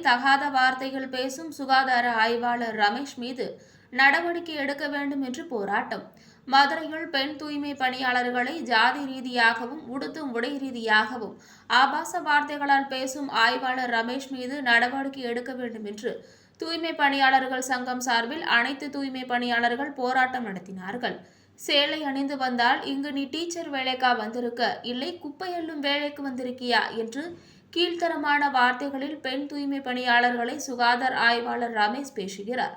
தகாத வார்த்தைகள் பேசும் சுகாதார ஆய்வாளர் ரமேஷ் மீது நடவடிக்கை எடுக்க வேண்டும் என்று போராட்டம். மதுரையில் பெண் தூய்மை பணியாளர்களை ஜாதி ரீதியாகவும் உடுத்தும் உடை ரீதியாகவும் ஆபாச வார்த்தைகளால் பேசும் ஆய்வாளர் ரமேஷ் மீது நடவடிக்கை எடுக்க வேண்டும் என்று தூய்மை பணியாளர்கள் சங்கம் சார்பில் அனைத்து தூய்மை பணியாளர்கள் போராட்டம் நடத்தினார்கள். சேலை அணிந்து வந்தால் இங்கு நீ டீச்சர் வேலைக்கா வந்திருக்க? இல்லை குப்பை எல்லும் வேலைக்கு வந்திருக்கியா? என்று கீழ்த்தரமான வார்த்தைகளில் பெண் தூய்மை பணியாளர்களை சுகாதார ஆய்வாளர் ரமேஷ் பேசுகிறார்.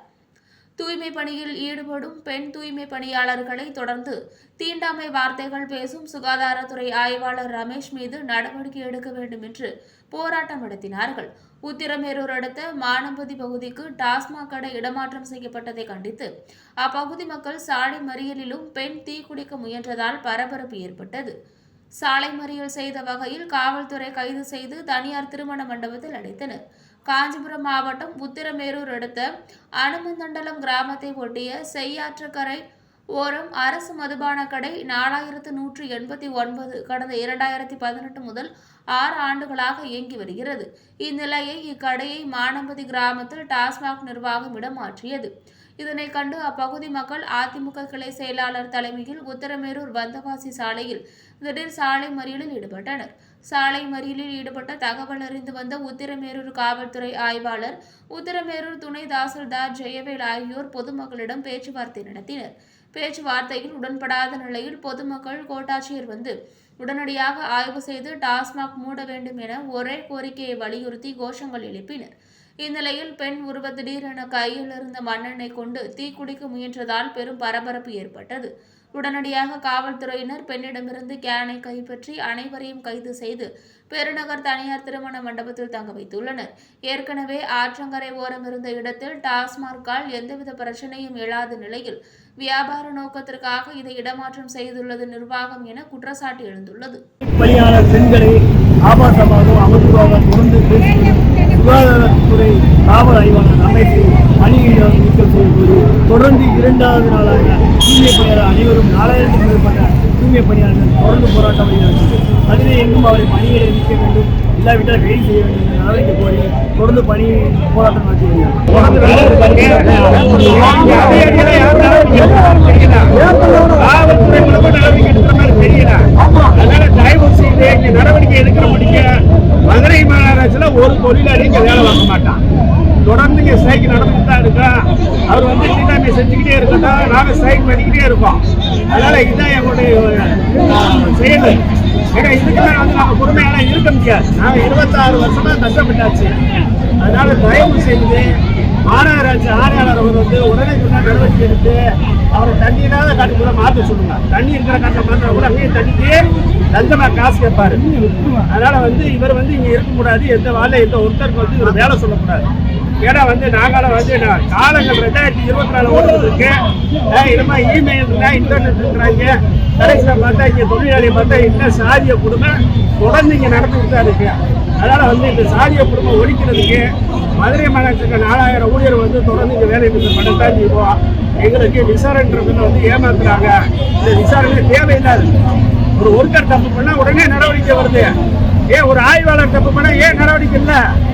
தூய்மை பணியில் ஈடுபடும் பெண் தூய்மை பணியாளர்களை தொடர்ந்து தீண்டாமை வார்த்தைகள் பேசும் சுகாதாரத்துறை ஆய்வாளர் ரமேஷ் மீது நடவடிக்கை எடுக்க வேண்டும் என்று போராட்டம் நடத்தினார்கள். உத்திரமேரூர் அடுத்த மானம்பதி பகுதிக்கு டாஸ்மாக் கடை இடமாற்றம் செய்யப்பட்டதை கண்டித்து அப்பகுதி மக்கள் சாலை மறியலிலும் பெண் தீக்குடிக்க முயன்றதால் பரபரப்பு ஏற்பட்டது. சாலை மறியல் செய்த வகையில் காவல்துறை கைது செய்து தனியார் திருமண மண்டபத்தில் அடைத்தனர். காஞ்சிபுரம் மாவட்டம் உத்திரமேரூர் அடுத்த அனுமந்தண்டலம் கிராமத்தை ஒட்டிய செய்யாற்றுக்கரை ஓரம் அரசு மதுபான கடை நாலாயிரத்து நூற்று எண்பத்தி ஒன்பது கடந்த இரண்டாயிரத்தி பதினெட்டு முதல் ஆறு ஆண்டுகளாக இயங்கி வருகிறது. இந்நிலையை இக்கடையை மானம்பதி கிராமத்தில் டாஸ்மாக் நிர்வாகம் இடமாற்றியது. இதனை கண்டு அப்பகுதி மக்கள் அதிமுக கிளை செயலாளர் தலைமையில் உத்தரமேரூர் வந்தவாசி சாலையில் திடீர் சாலை மறியலில் ஈடுபட்டனர். சாலை மறியலில் ஈடுபட்ட தகவல் அறிந்து வந்த உத்திரமேரூர் காவல்துறை ஆய்வாளர் உத்திரமேரூர் துணை தாசில்தார் ஜெயவேல் ஆகியோர் பொதுமக்களிடம் பேச்சுவார்த்தை நடத்தினர். பேச்சுவார்த்தையில் உடன்படாத நிலையில் பொதுமக்கள் கோட்டாட்சியர் வந்து உடனடியாக ஆய்வு செய்து டாஸ்மாக் மூட வேண்டும் என ஒரே கோரிக்கையை வலியுறுத்தி கோஷங்கள் எழுப்பினர். இந்நிலையில் பெண் உருவ திடீரென கையில் இருந்த மண்ணெண்ணெய் கொண்டு தீக்குடிக்க முயன்றதால் பெரும் பரபரப்பு ஏற்பட்டது. உடனடியாக காவல்துறையினர் பெண்ணிடமிருந்து கேனை கைப்பற்றி அனைவரையும் கைது செய்து பெருநகர் தனியார் திருமண மண்டபத்தில் தங்க வைத்துள்ளனர். ஏற்கனவே ஆற்றங்கரை ஓரம் இருந்த இடத்தில் டாஸ்மார்க்கால் எந்தவித பிரச்சனையும் எழாத நிலையில் வியாபார நோக்கத்திற்காக இதை இடமாற்றம் செய்துள்ளது நிர்வாகம் என குற்றச்சாட்டு எழுந்துள்ளது. பணியாளர் பெண்களை ஆபாசமாகவும் அவதூறாக தொடர்ந்து காவல் ஆய்வாளர் அமைப்பு பணியிடம் நீக்கம் செய்வது தொடர்ந்து இரண்டாவது நாளாக தூய்மை பணியாளர் அனைவரும் நாலாயிரத்துக்கும் மேற்பட்ட தூய்மை பணியாளர்கள் தொடர்ந்து போராட்டம் செய்கிறார்கள் அதிலே எங்கும் அவரை பணியிட நீக்க வேண்டும் இல்லாவிட்டால் கைது செய்ய வேண்டும் என்ற நடவடிக்கை கோரி தொடர்ந்து பணி போராட்டம் நடத்தி நடவடிக்கை எடுக்கிற மாதிரி தெரியல அதனால தயவு செய்து இங்க நடவடிக்கை எடுக்கிற முடிக்க மதுரை மாநகராட்சியில ஒரு தொழிலாளி வேலை வாங்க மாட்டான் தொடர்ந்து இங்க ஸ்ட்ரைக் நடந்துட்டு தான் இருக்கா? அவர் வந்து தீண்டாமை செஞ்சுக்கிட்டே இருக்கட்டா நாங்கள் ஸ்ட்ரைக் பண்ணிக்கிட்டே இருக்கோம். அதனால இதுதான் எங்களுடைய செயல். ஏன்னா இதுக்கு மேல வந்து நாங்கள் பொறுமையால இருக்க முடியாது. நாங்கள் இருபத்தாறு வருஷமா கஷ்டப்பட்டாச்சு. அதனால தயவு செய்து மாநகராட்சி ஆணையாளர் அவர் வந்து உடனே சொன்னால் நடவடிக்கை எடுத்து அவரை தண்ணி இல்லாத காட்டுக்குள்ள மாற்ற சொல்லுங்க. தண்ணி இருக்கிற காட்டில் மாற்ற கூட அங்கேயே தண்ணிக்கு லஞ்சமாக காசு கேட்பாரு. அதனால வந்து இவர் வந்து இங்கே இருக்கக்கூடாது எந்த வேலை எந்த ஒருத்தருக்கு வந்து இவர் வேலை சொல்லக்கூடாது. ஏன்னா வந்து நாங்களும் வந்து நான் காலங்கள் ரெண்டாயிரத்தி இருபத்தி நாலு ஓடுறது இருக்கு அஹ் இமெயில் இருக்கா இன்டர்நெட் இருக்கிறாங்க. கடைசியில் பார்த்தா இங்கே தொழிலாளி பார்த்தா இன்னும் சாதிய குடும்பம் தொடர்ந்து இங்கே நடந்துட்டு தான் இருக்கு. அதனால வந்து இந்த சாதிய குடும்பம் ஒழிக்கிறதுக்கு மதுரை மாநகரத்துக்கு நாலாயிரம் ஊழியர் வந்து தொடர்ந்து இங்கே வேலை நிறுத்தம் தான் செய்வோம் எங்களுக்கு விசாரணைன்றதுல வந்து ஏமாத்துறாங்க. இந்த விசாரணை தேவையில்லாது. ஒரு ஒர்க்கர் தப்பு பண்ணால் உடனே நடவடிக்கை வருது. ஏன் ஒரு ஆய்வாளர் தப்பு பண்ணா ஏன் நடவடிக்கை இல்லை?